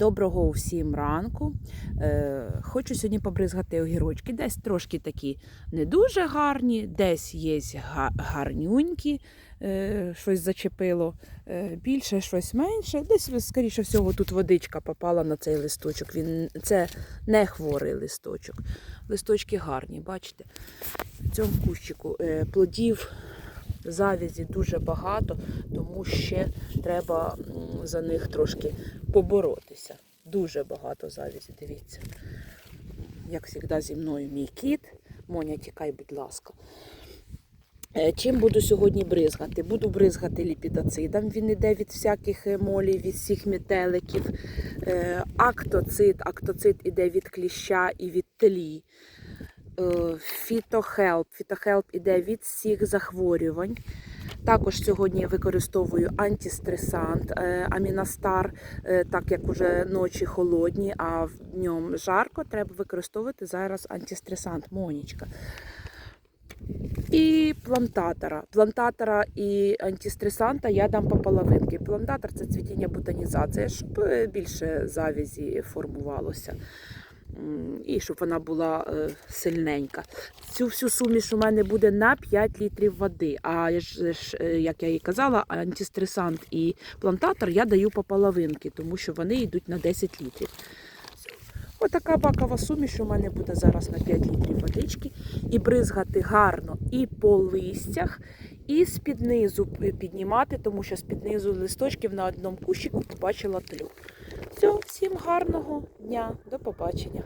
Доброго усім ранку. Е, хочу сьогодні побризгати огірочки. Десь трошки такі не дуже гарні, десь є гарнюнькі, е, щось зачепило е, більше, щось менше. Десь, скоріше всього, тут водичка попала на цей листочок. Він, це не хворий листочок. Листочки гарні, бачите? В цьому кущику плодів завязі дуже багато, тому ще треба за них трошки поборотися. Дуже багато завязі, дивіться. Як завжди, зі мною мій кіт. Моня, тікай, будь ласка. Е, Чим буду сьогодні бризгати? Буду бризгати ліпідоцидом. Він іде від всяких молів, від всіх метеликів. Е, Актоцид. Актоцид іде від кліща і від тлі. Е, Фітохелп. Фітохелп іде від всіх захворювань. Також сьогодні використовую антистресант е, Амінастар, Е, так як уже ночі холодні, а в ньому жарко, треба використовувати зараз антистресант Монічка. І плантатора. Плантатора і антистресанта я дам по половинки. Плантатор це цвітіння бутонізація, щоб е, більше завязі формувалося. І щоб вона була сильненька. Цю всю суміш у мене буде на 5 літрів води. А е, як я і казала, антистресант і плантатор я даю по половинки, тому що вони йдуть на 10 літрів. Отака бакова суміш у мене буде зараз на 5 літрів водички. І бризгати гарно і по листях, і з-під низу піднімати, тому що з-під низу листочків на одному кущику побачила тлю. Все, всім гарного дня, до побачення.